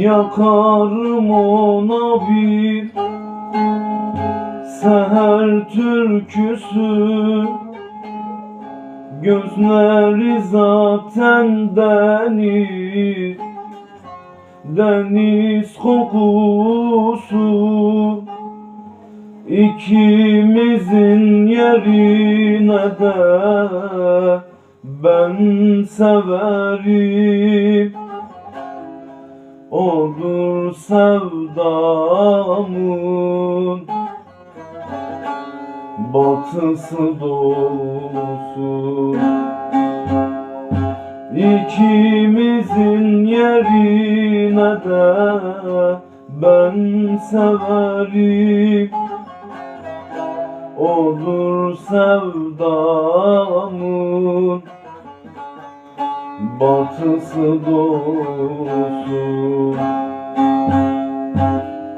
Yakarım ona bir seher türküsü. Gözleri zaten deniz Deniz kokusu. İkimizin yerine de ben severim Odur sevdamın batısı doğusu. İkimizin yerine de ben severim. Odur sevdamın batısı doğusu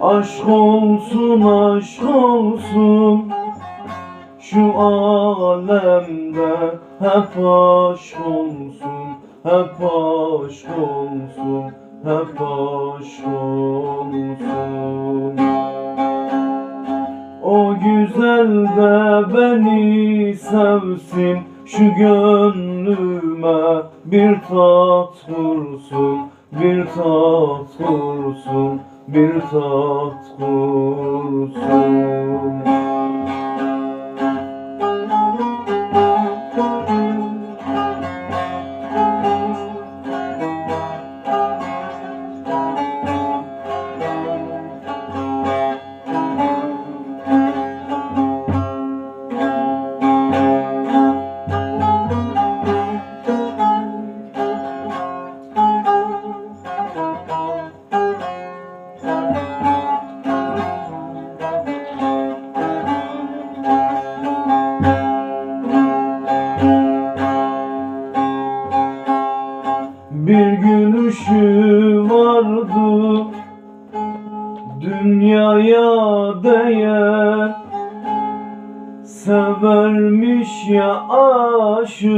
Aşk olsun aşk olsun. Şu alemde hep aşk olsun hep aşk olsun hep aşk olsun. O güzel de beni sevsin Şu gönlüme bir tat kursun Bir tat kursun Bir tat kursun Bir gülüşü vardı Dünyaya değer. Severmiş ya aşık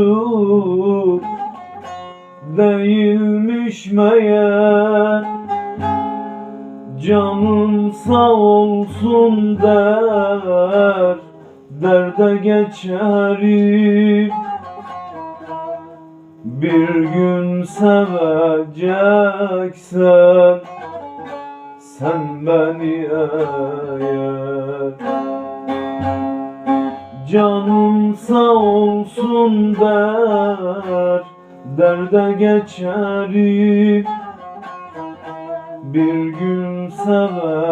Değilmiş meğer. Canım sağ olsun der Derde geçerim bir gün seveceksen sen beni eğer Canım sağ olsun der derde geçerim Bir gün seveceksen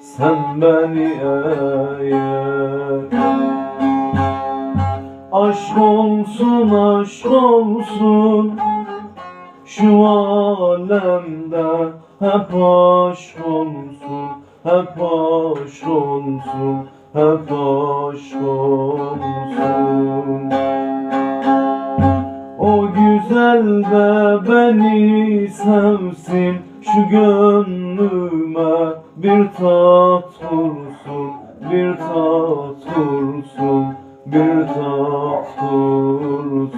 sen beni eğer Aşk olsun aşk olsun. Şu alemde hep aşk olsun Hep aşk olsun Hep aşk olsun. O güzel de beni sevsin Şu gönlüme bir tat kursun Bir tat kursun bir tat mahsursun